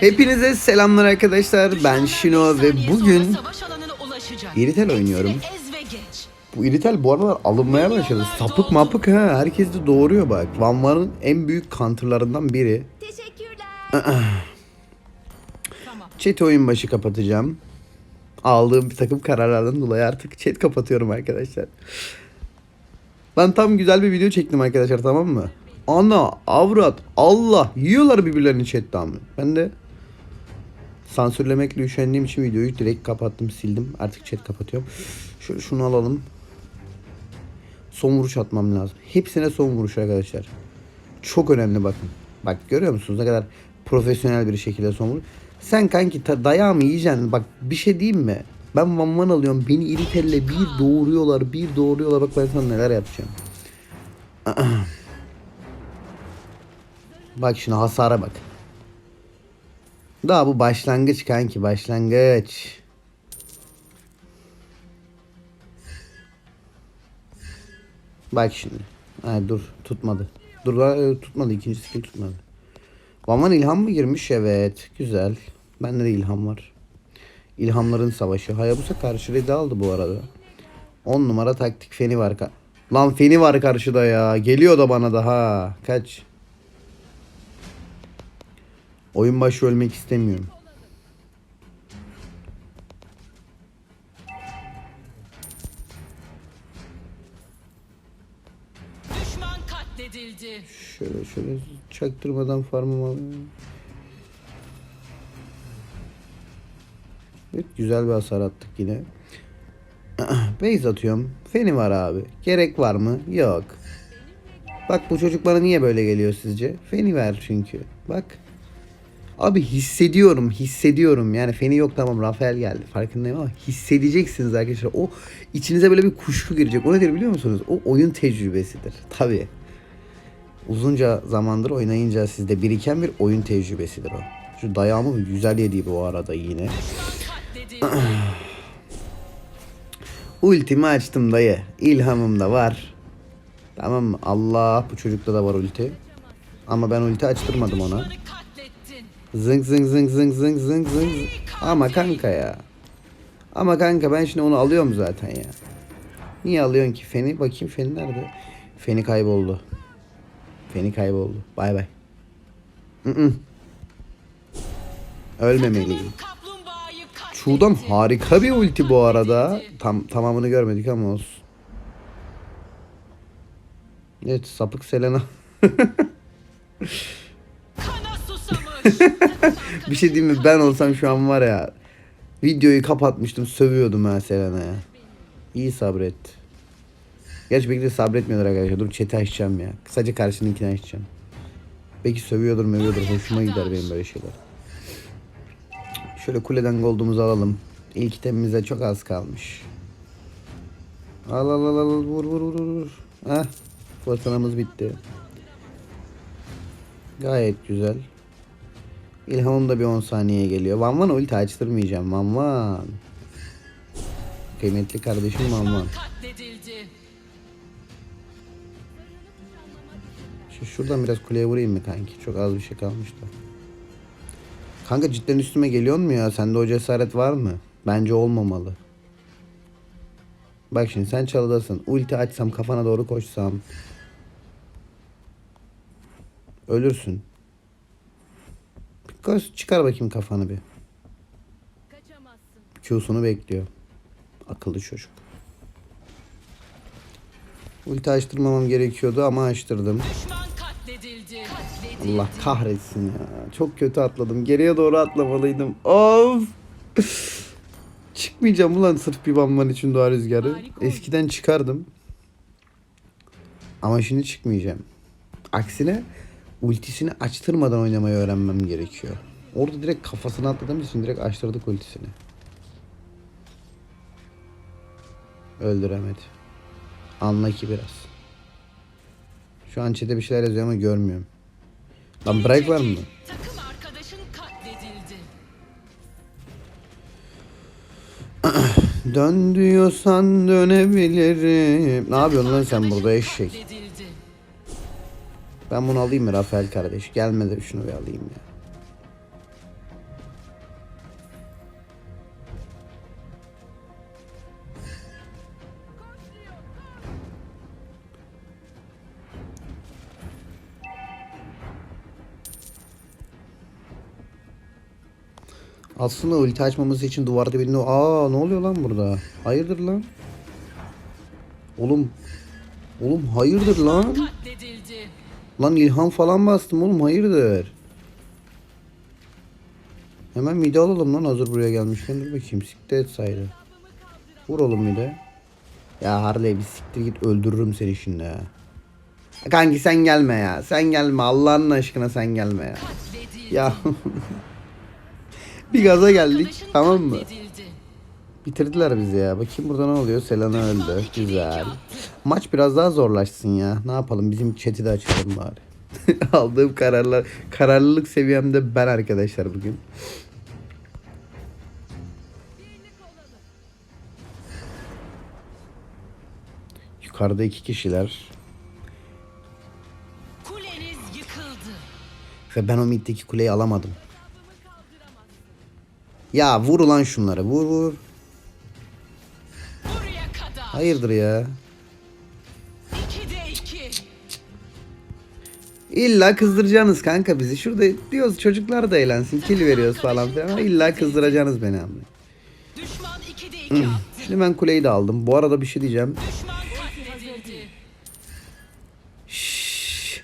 Hepinize selamlar arkadaşlar. Ben Şino ve bugün. İritel oynuyorum. Bu İritel bu aralar alınmaya başladı. Sapık mapık ha. Herkes de doğuruyor bak. Van Van'ın en büyük counterlarından biri. Tamam. Chat oyun başı kapatacağım. Aldığım bir takım kararlardan dolayı artık chat kapatıyorum arkadaşlar. Ben tam güzel bir video çektim arkadaşlar tamam mı? Ana, avrat, Allah yiyorlar birbirlerini chatten mi? Ben de sansürlemekle üşendiğim için videoyu direkt kapattım sildim. Artık chat kapatıyorum. Şöyle şunu alalım. Son vuruş atmam lazım. Hepsine son vuruş arkadaşlar. Çok önemli bakın. Bak görüyor musunuz ne kadar profesyonel bir şekilde son vuruş. Sen kanki ta- yiyeceksin? Bak bir şey diyeyim mi? Ben Van Van alıyorum. Beni iritelle bir doğuruyorlar. Bir doğuruyorlar. Bak ben sana neler yapacağım. Bak şuna hasara bak. Daha bu başlangıç kanki başlangıç. Bak şimdi. Ay dur tutmadı. Dur e, tutmadı ikinci skill tutmadı. Vaman ilham mı girmiş? Evet. Güzel. Bende de ilham var. İlhamların savaşı. Hayabusa karşı redi aldı bu arada. 10 numara taktik feni var. Lan feni var karşıda ya. Geliyor da bana da ha. Kaç. Oyun başı ölmek istemiyorum. Düşman katledildi. Şöyle şöyle çaktırmadan farmımı alayım. Evet güzel bir hasar attık yine. Base atıyorum. Feni var abi. Gerek var mı? Yok. Bak bu çocuk bana niye böyle geliyor sizce? Feni ver çünkü. Bak. Abi hissediyorum, hissediyorum. Yani Feni yok tamam Rafael geldi farkındayım ama hissedeceksiniz arkadaşlar. O içinize böyle bir kuşku girecek. O nedir biliyor musunuz? O oyun tecrübesidir. Tabii uzunca zamandır oynayınca sizde biriken bir oyun tecrübesidir o. Şu dayağımı güzel yedi bu arada yine. Ultimi açtım dayı. İlhamım da var. Tamam mı? Allah bu çocukta da var ulti. Ama ben ulti açtırmadım ona. Zınk zınk zınk zınk zınk zınk zınk. Ama kanka ya. Ama kanka ben şimdi onu alıyorum zaten ya. Niye alıyorsun ki Feni? Bakayım Feni nerede? Feni kayboldu. Feni kayboldu. Bay bay. Ölmemeliyim. Şuradan harika bir ulti bu arada. Tam tamamını görmedik ama olsun. Evet sapık Selena. Bir şey diyeyim mi? Ben olsam şu an var ya. Videoyu kapatmıştım. Sövüyordum ha Selena'ya. İyi sabret. Gerçi belki de sabretmiyorlar arkadaşlar. Dur chat'i açacağım ya. Kısaca karşınınkini açacağım. Belki sövüyordur mövüyordur. Hoşuma gider benim böyle şeyler. Şöyle kuleden goldumuzu alalım. İlk itemimize çok az kalmış. Al al al al vur vur vur vur. Heh. Fırtınamız bitti. Gayet güzel. İlhamım da bir 10 saniyeye geliyor. Van Van ulti açtırmayacağım. Van Van. Kıymetli kardeşim Van Van. Şu şuradan biraz kuleye vurayım mı kanki? Çok az bir şey kalmış da. Kanka cidden üstüme geliyor mu ya? Sende o cesaret var mı? Bence olmamalı. Bak şimdi sen çalıdasın. Ulti açsam kafana doğru koşsam. Ölürsün. Koş, çıkar bakayım kafanı bir. Q'sunu bekliyor. Akıllı çocuk. Ulti açtırmamam gerekiyordu ama açtırdım. Düşman katledildi. Katledildi. Allah kahretsin ya. Çok kötü atladım. Geriye doğru atlamalıydım. Of. Çıkmayacağım ulan sırf bir bamban için doğa rüzgarı. Harika Eskiden çıkardım. Ama şimdi çıkmayacağım. Aksine ultisini açtırmadan oynamayı öğrenmem gerekiyor. Orada direkt kafasına atladığım için direkt açtırdık ultisini. Öldüremedi. Anla ki biraz. Şu an chat'e bir şeyler yazıyor ama görmüyorum. Lan break var mı? Takım arkadaşın katledildi. Dön diyorsan dönebilirim. Ne yapıyorsun lan sen burada eşek? Ben bunu alayım mı Rafael kardeş? Gelmedi şunu bir alayım ya. Aslında ulti açmamız için duvarda birini... Aa ne oluyor lan burada? Hayırdır lan? Oğlum. Oğlum hayırdır lan? Lan ilham falan bastım oğlum hayırdır? Hemen mide alalım lan hazır buraya gelmişken dur bakayım siktir et saydı. Vur oğlum mide. Ya Harley bir siktir git öldürürüm seni şimdi ha. Kanki sen gelme ya. Sen gelme Allah'ın aşkına sen gelme ya. Ya. bir gaza geldik tamam mı? Bitirdiler bizi ya. Bakayım burada ne oluyor? Selena öldü. Güzel. Maç biraz daha zorlaşsın ya. Ne yapalım? Bizim chat'i de açalım bari. Aldığım kararlar, kararlılık seviyemde ben arkadaşlar bugün. Yukarıda iki kişiler. Ve ben o middeki kuleyi alamadım. Ya vur ulan şunları. Vur vur. Hayırdır ya? İlla kızdıracaksınız kanka bizi. Şurada diyoruz çocuklar da eğlensin. Kill veriyoruz falan filan. İlla kızdıracaksınız beni abi. Attı. Şimdi ben kuleyi de aldım. Bu arada bir şey diyeceğim. Şşş.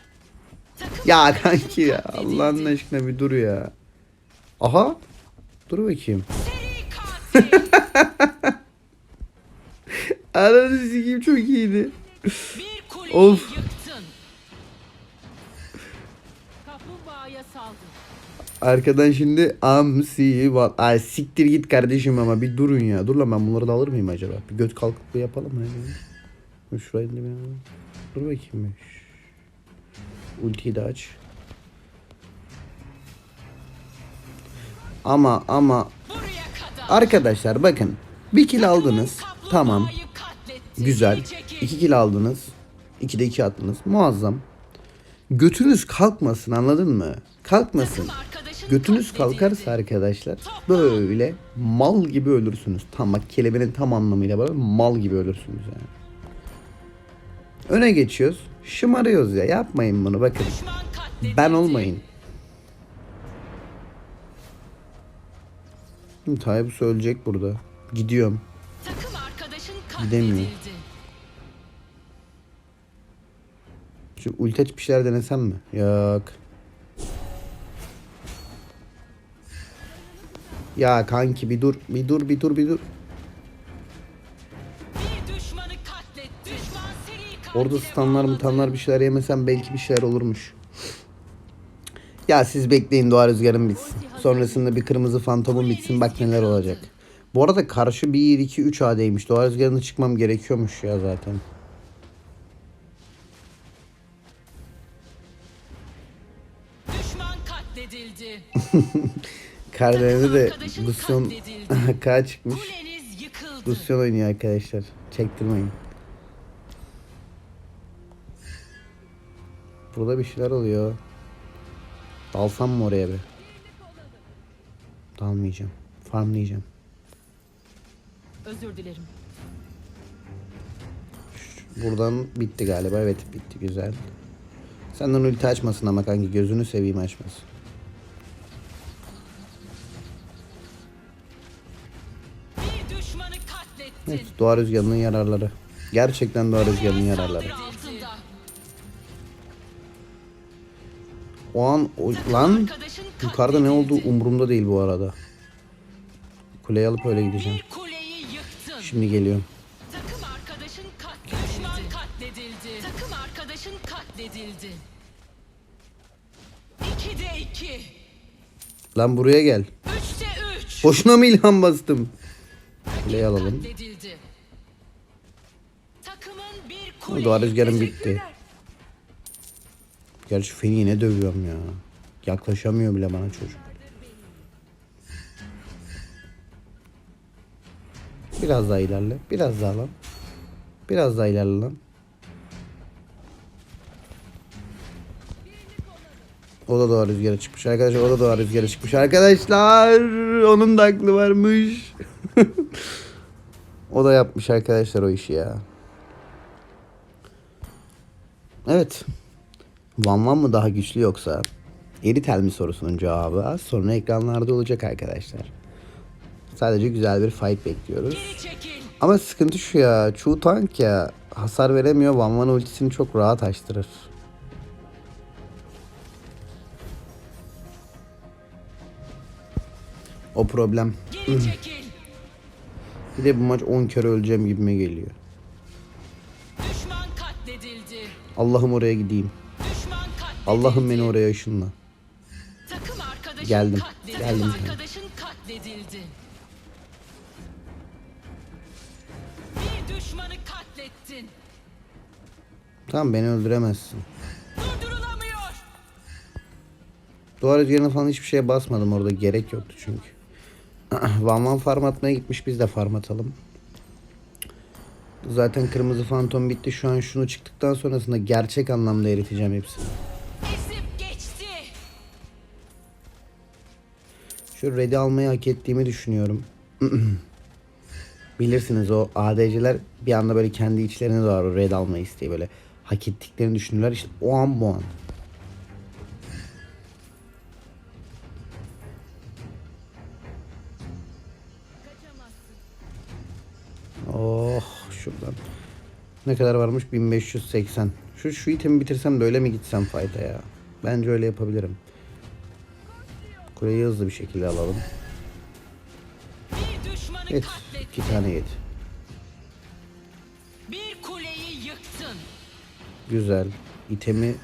Ya kanki ya. Allah'ın aşkına bir dur ya. Aha. Dur bakayım. Ananı sikeyim çok iyiydi. Of. Arkadan şimdi amsi var. Ay siktir git kardeşim ama bir durun ya. Dur lan ben bunları da alır mıyım acaba? Bir göt kalkıklığı yapalım mı? Dur Şurayı da bir Dur bakayım. Ultiyi de aç. Ama ama arkadaşlar bakın. Bir kill aldınız. Tamam. Güzel. Geri çekil. 2 kill aldınız. 2'de 2 attınız. Muazzam. Götünüz kalkmasın anladın mı? Kalkmasın. Götünüz kalkarsa arkadaşlar böyle mal gibi ölürsünüz. Tam bak kelimenin tam anlamıyla böyle mal gibi ölürsünüz yani. Öne geçiyoruz. Şımarıyoruz ya. Yapmayın bunu bakın. Ben olmayın. Tayyip söyleyecek burada. Gidiyorum. Gidemiyor. Şu ulti açıp bir şeyler denesem mi? Yok. Ya kanki bir dur. Bir dur bir dur bir dur. Orada bağladı. mutanlar bir şeyler yemesem belki bir şeyler olurmuş. Ya siz bekleyin doğa rüzgarım bitsin. Sonrasında bir kırmızı fantomun bitsin bak neler olacak. Bu arada karşı 1 2 3 AD'ymiş. Doğa rüzgarına çıkmam gerekiyormuş ya zaten. Düşman katledildi. Kardeş'e de katledildi. K çıkmış. Gusyon oynuyor arkadaşlar. Çektirmeyin. Burada bir şeyler oluyor. Dalsam mı oraya bir? Dalmayacağım. Farmlayacağım. Özür dilerim. Buradan bitti galiba. Evet bitti güzel. Senden ulti açmasın ama kanki gözünü seveyim açmasın. Bir düşmanı katlettin. Evet, doğa rüzgarının yararları. Gerçekten doğa rüzgarının yararları. O an o, lan yukarıda ne olduğu katledildi. umurumda değil bu arada. Kuleyi alıp öyle gideceğim. Şimdi geliyorum. Takım arkadaşın katledildi. Düşman katledildi. Takım arkadaşın katledildi. İki de iki. Lan buraya gel. Üçte üç. Boşuna mı ilham bastım? Kuleyi alalım. Katledildi. Takımın bir kuleyi Doğa rüzgarım bitti. Gerçi Feni yine dövüyorum ya. Yaklaşamıyor bile bana çocuk. Biraz daha ilerle. Biraz daha lan. Biraz daha ilerle lan. O da doğa rüzgarı çıkmış arkadaşlar. O da doğa rüzgarı çıkmış arkadaşlar. Onun da aklı varmış. o da yapmış arkadaşlar o işi ya. Evet. Van Van mı daha güçlü yoksa? Eritel mi sorusunun cevabı az sonra ekranlarda olacak arkadaşlar. Sadece güzel bir fight bekliyoruz. Ama sıkıntı şu ya. Chu Tank ya. Hasar veremiyor. Van Van ultisini çok rahat açtırır. O problem. Çekil. Bir de bu maç 10 kere öleceğim gibime geliyor. Allah'ım oraya gideyim. Allah'ım beni oraya ışınla. Geldim. katledildi. Geldim. Düşmanı katlettin. Tamam beni öldüremezsin. Durdurulamıyor. Duvar üzerine falan hiçbir şeye basmadım orada. Gerek yoktu çünkü. Van Van farm atmaya gitmiş. Biz de farm atalım. Zaten kırmızı fantom bitti. Şu an şunu çıktıktan sonrasında gerçek anlamda eriteceğim hepsini. Şu red'i almayı hak ettiğimi düşünüyorum. Bilirsiniz o ADC'ler bir anda böyle kendi içlerine doğru red almayı isteği böyle hak ettiklerini düşünürler. İşte o an bu an. Oh şuradan. Ne kadar varmış? 1580. Şu şu itemi bitirsem de öyle mi gitsem fayda ya? Bence öyle yapabilirim. Kuleyi hızlı bir şekilde alalım. Düşmanı Yet. katlettin. İki tane yet. Bir kuleyi yıktın. Güzel. İtemi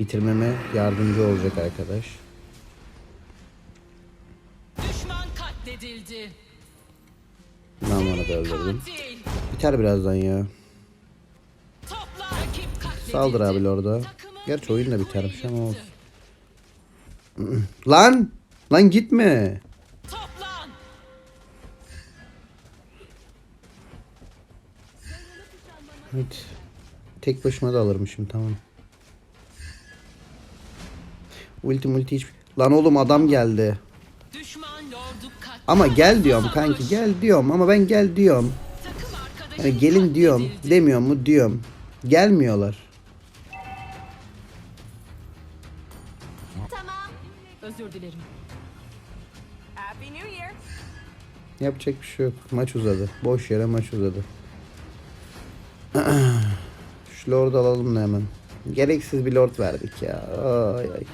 bitirmeme yardımcı olacak arkadaş. Düşman katledildi. Namana da öldürdüm. Katil. Biter birazdan ya. Topla. Rakip katledildi. Saldır abi. Takımın Gerçi oyun da bir bitermiş kuleyi ama yıktı. olsun. Lan! Lan gitme. Evet. Tek başıma da alırmışım tamam. Ulti multi hiç... Lan oğlum adam geldi. Ama gel diyorum kanki gel diyorum ama ben gel diyorum. Yani gelin diyorum demiyor mu diyorum. Gelmiyorlar. Tamam. Özür dilerim. Yapacak bir şey yok. Maç uzadı. Boş yere maç uzadı. Şu lord alalım da hemen. Gereksiz bir lord verdik ya. Ay ay.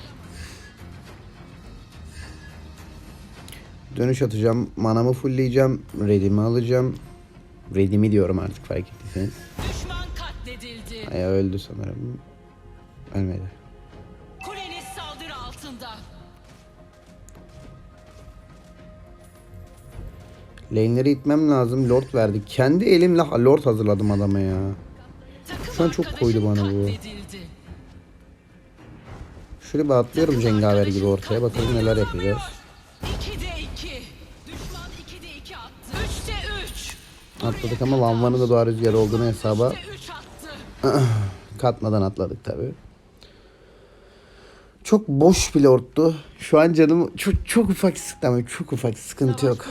Dönüş atacağım. Manamı fullleyeceğim. Redimi alacağım. Redimi diyorum artık fark ettiyseniz. Ay öldü sanırım. Ölmedi. Lane'leri itmem lazım. Lord verdi. Kendi elimle lord hazırladım adama ya. Şu an çok koydu bana bu. Şöyle bir atlıyorum cengaver gibi ortaya. Bakalım neler yapacağız. 2'de 2. Düşman 2'de 2 attı. 3'te 3. Atladık ama Van Van'ın da doğa rüzgarı olduğunu hesaba 3'te 3 attı. katmadan atladık tabi. Çok boş bir lordtu. Şu an canım çok, çok ufak sıktı ama çok ufak sıkıntı yok.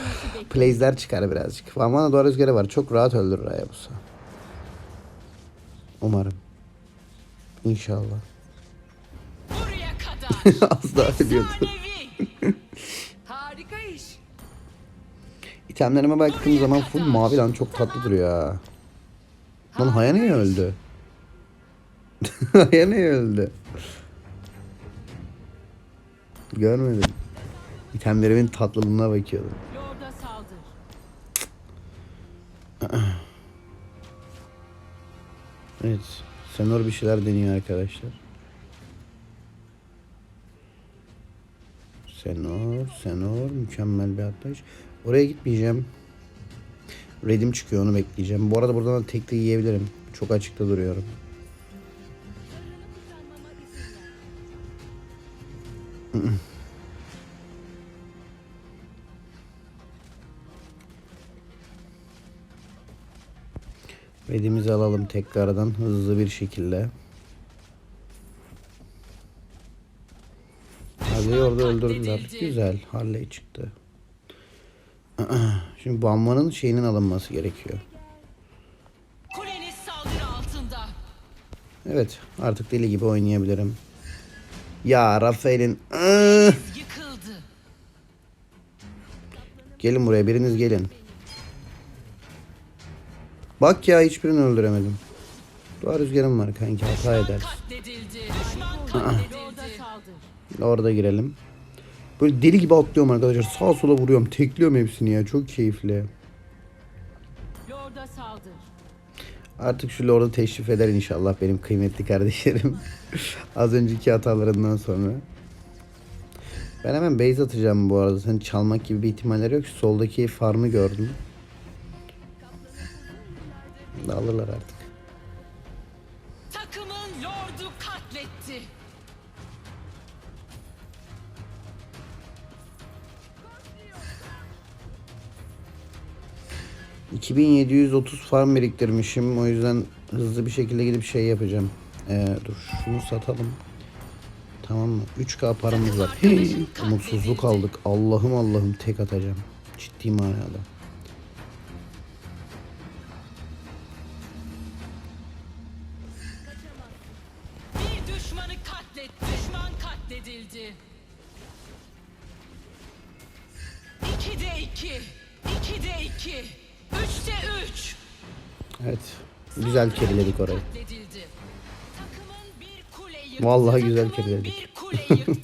Plays'ler çıkar birazcık. Van Van'a doğa rüzgarı var. Çok rahat öldürür Hayabusa. Umarım. İnşallah. Az daha ölüyordu. Harika iş. İtemlerime baktığım zaman full mavi lan çok tatlı duruyor ha. Lan Haya niye öldü? Haya niye öldü? Görmedim. İtemlerimin tatlılığına bakıyordum. Lorda saldır. Evet. Senor bir şeyler deniyor arkadaşlar. Senor, Senor mükemmel bir atlayış. Oraya gitmeyeceğim. Redim çıkıyor onu bekleyeceğim. Bu arada buradan da tekli yiyebilirim. Çok açıkta duruyorum. Redimizi alalım tekrardan hızlı bir şekilde. Harley'i orada öldürdüler. Güzel. Harley çıktı. Şimdi Bamban'ın şeyinin alınması gerekiyor. Evet. Artık deli gibi oynayabilirim. Ya Rafael'in. Gelin buraya biriniz gelin. Bak ya hiçbirini öldüremedim. Doğa rüzgarım var kanki hata eder. Orada girelim. Böyle deli gibi atlıyorum arkadaşlar. Sağa sola vuruyorum. Tekliyorum hepsini ya. Çok keyifli. Lorda saldır. Artık şu Lord'u teşrif eder inşallah benim kıymetli kardeşlerim. Az önceki hatalarından sonra. Ben hemen base atacağım bu arada. Sen çalmak gibi bir ihtimalleri yok. Soldaki farmı gördüm. Da alırlar artık. 2730 farm biriktirmişim. O yüzden hızlı bir şekilde gidip şey yapacağım. Ee, dur şunu satalım. Tamam mı? 3K paramız var. Umutsuzluk aldık. Allah'ım Allah'ım tek atacağım. Ciddi manada. Güzel keriledik orayı. Vallahi güzel yıktı.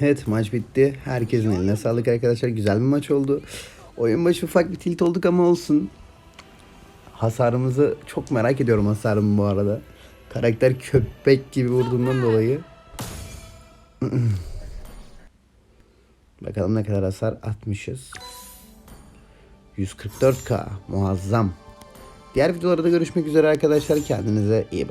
Evet maç bitti. Herkesin eline sağlık arkadaşlar. Güzel bir maç oldu. Oyun başı ufak bir tilt olduk ama olsun. Hasarımızı çok merak ediyorum hasarımı bu arada. Karakter köpek gibi vurduğundan dolayı. Bakalım ne kadar hasar atmışız. 144k muazzam. Diğer videolarda görüşmek üzere arkadaşlar. Kendinize iyi bakın.